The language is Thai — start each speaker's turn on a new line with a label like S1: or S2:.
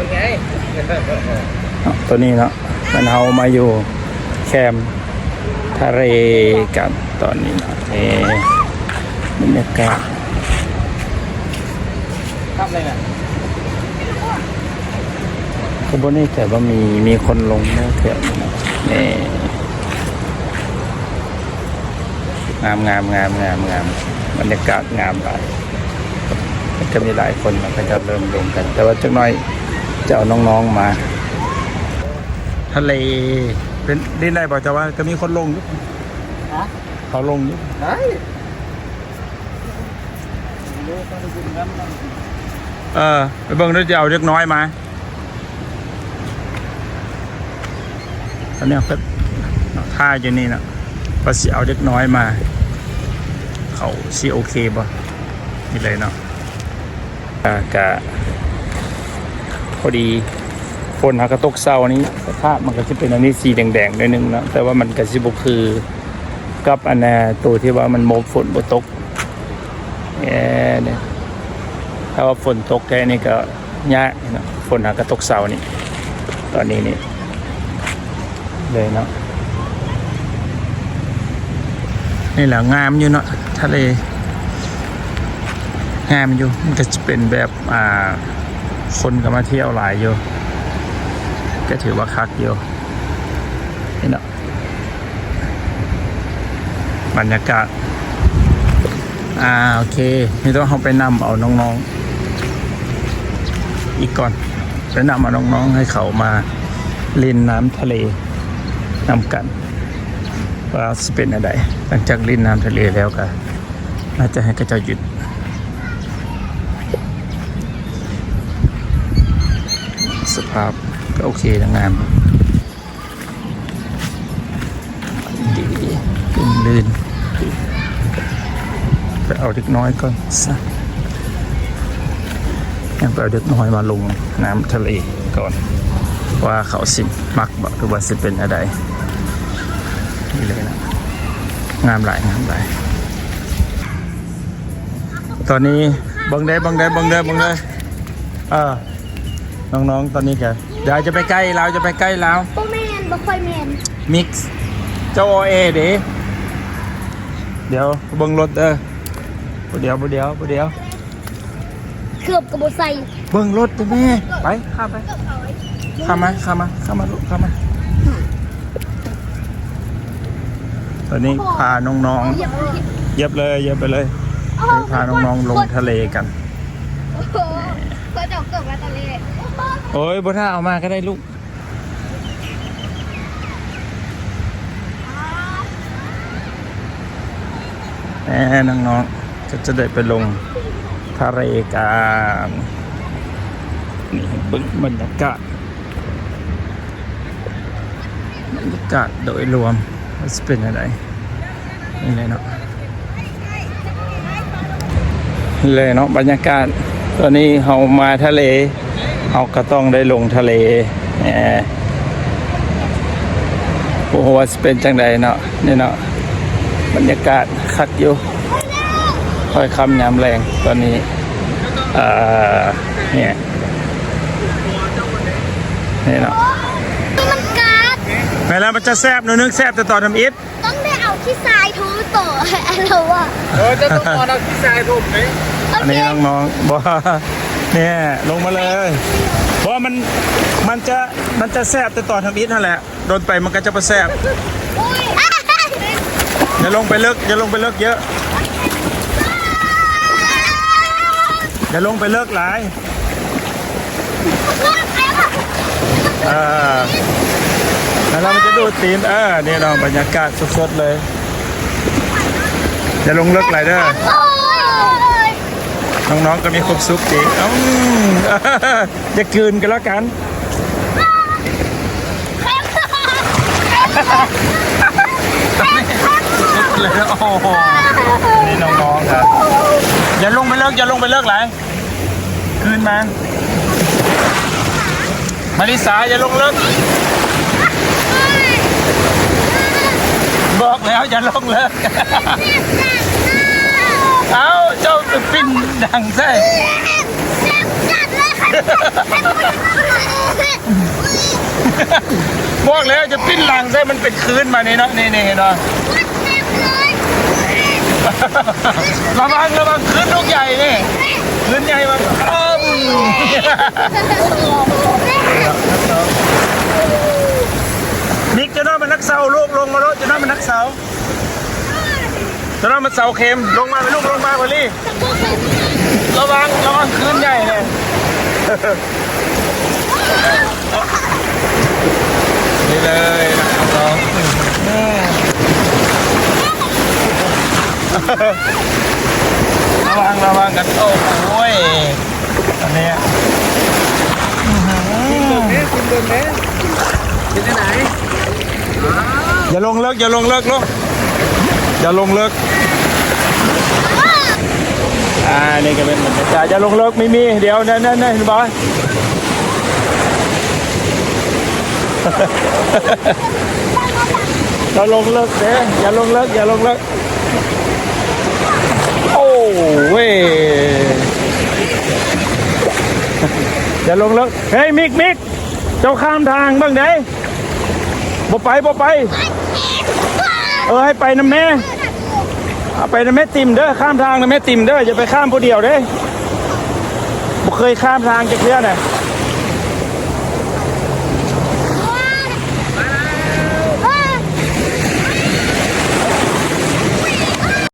S1: เป็นไง
S2: ตัวนี้เนาะมันเฮามาอยู่แคมป์ทะเลกันตอนนี้เนาะเอบรรยากาศ
S1: ครับเลยนะ
S2: ก็บ่แน่ใจว่ามีมีคนลงแน่แถวนี้เนาะนี่งามงามงามงามงามบรรยากาศงามหลายมันก็มีหลายคนมันก็จะเริ่มลงกัน แต่ว่าจักหน่อย จะเอาน้องๆมา ทะเลเป็นดินได้บอกจะว่าก็มีคนลงอยู่
S1: ฮะ
S2: เขาลงอยู่
S1: ได้ดูต้องดูคุณกันนะ
S2: เออไปเบิ่งด้วยจะเอาเล็กน้อยมาตอนนี้ก็ท่าอยู่นี่นะก็สิเอาเล็กน้อยมา เขาสิโอเคป่ะนี่เลยเนาะอ่ากะ พอดีฝนหากระตกเศร้านี้สภาพมันก็จะเป็นอันนี้สีแดงๆนิดนึงนะแต่ว่ามันก็สิบคือกับอันน่ะตัวที่ว่ามันโมฝนบ่ตกแย่เนี่ยถ้าว่าฝนตกแค่นี้ก็ยากนะฝนหากระตกเสาร์นี่ตอนนี้นี่เลยเนาะนี่แหละงามอยู่เนาะทะเลงามอยู่มันก็จะเป็นแบบอ่า คนก็มาเที่ยวหลายอยู่ก็ถือว่าคักอยู่นี่เนาะบรรยากาศ อ่า โอเคนี่ต้องเอาไปนำเอาน้องๆ อีกก่อนไปนำเอาน้องๆ ให้เขามาเล่นน้ำทะเลนำกัน ว่าจะเป็นอะไรหลังจากเล่นน้ำทะเลแล้วก็น่าจะให้กระเจ้าหยุด ภาพก็โอเคนะงามดีลื่นๆไปเอาเด็กน้อยก่อนซะยังไปเอาเด็กน้อยมาลงน้ำทะเลก่อน ว่าเขาสิมักบอกหรือว่าสิเป็นอะไรนี่เลยนะงามหลายงามหลายตอนนี้บังได้บังได้บังได้บังได้เออ น้องๆ ตอนนี้แกเดี๋ยวจะไปใกล้เราจะไปใกล้เรา
S3: บ่แมนบ่ค่อยแมน
S2: มิกซ์เจ้าโอเอเดี๋ยวเดี๋ยวเบิ่งรถเด้อบ่เดี๋ยวบ่เดี๋ยวบ่เดี๋ยว
S3: เกือบกับบ่ใส่
S2: เบิ่งรถเด้อแม่ไปข้ามไปข้ามมาข้ามมาข้ามมาลูกข้ามมาตอนนี้พาน้อง
S3: เหยียบเลย
S2: ๆเหย็บเลยเหย็บไปเลยไปพาน้องๆลงทะเลกัน
S3: โอ้โหก็จะเกือบมาตะเล
S2: โอ้ยบ่ถ้าเอามาก็ได้ลูกแหมน้องๆ จะจะได้ไปลงทะเลกันนี่บึ้งบรรยากาศบรรยากาศโดยรวมว่าจะเป็นอะไรนี่เลยเนาะเลยเนาะบรรยากาศตอนนี้เรามาทะเล เราก็ต้องได้ลงทะเลแหมโอ้โหว่าจะเป็นจังใดเนาะนี่เนาะบรรยากาศคักอยู่ค่อยคำยามแรงตอนนี้เอ่อเนี่ยนี่เนาะ
S3: นี่มันการ์ด
S2: แม่แล้วมันจะแซบหนูนึกแซบแต่ตอนทำอิฐ
S3: ต้องได้เอาที่ทรายทูต่อให้เราอะ
S1: เออจะต้องนอนเอาที่ทรายทุบไหม
S3: โอ
S2: อัน
S3: เค
S2: นี้น้องๆบอกว่า เนี่ยลงมาเลย เพราะมันมันจะมันจะแซบแต่ตอนทำอิฐนั่นแหละโดนไปมันก็จะประแซบ
S3: อย่า
S2: ลงไปเลึกอย่าลงไปเลึกเยอะอย่าลงไปเลิกหลายเออแล้วเราจะดูตีนเออนี่เราบรรยากาศสดๆเลยอย่าลงเลิกหลายเด้อ น้องๆก็มีความสุขดีอืมอย่ากลืนกันแล้วกันเลยโอ้โหนี่น้องๆครับอย่าลงไปเลิกอย่าลงไปเลิกหลยคืนมามาริสาอย่าลงเลิกบอกแล้วอย่าลงเลิก เอาเจ้าไปปิ้นดังใช่
S3: จัดเลยค่ะ
S2: บอกแล้วจะปิ้นหลังได้มันเป็นคืนมานี่เนาะนี่นี่เนาะ
S3: เต็มเลย
S2: ระวังระวังคืนลูกใหญ่นี่คืนใหญ่มันอ้อมนิกจะน้อยมันนักเสาลูกลงมาแล้วจะน้อยมันนักเสา จะน้อยมันเสาเข็มลงมาไปลูกลงมาพอลี่ระวังระวังคืนใหญ่เลยนี่เลยนะครับน้องอืมระวังระวังกันโอ้โหยอันเนี้ย
S1: เอ๊ะคุณเดินเอ๊ะเป็นที่ไหน
S2: อย่าลงเลิกอย่าลงเลิกลูก อย่าลงเลิกอ่านี่ก็เป็นบรรยากาศอย่าลงเลิกไม่มีเดี๋ยวนั่นนั่นนั่นเห็นบอยอย่าลงเลิกเด้อย่าลงเลิกอย่าลงเลิกโอ้เว้ยอย่าลงเลิกเฮ้ยมิกมิกเจ้าข้ามทางบ้างเด้บ่ไปบ่ไป เออให้ไปนะแม่เอาไปนะแม่ติมเด้อข้ามทางนะแม่ติมเด้ออย่าไปข้ามผู้เดียวเด้บ่เคยข้ามทางจะเพื่อนน่ะ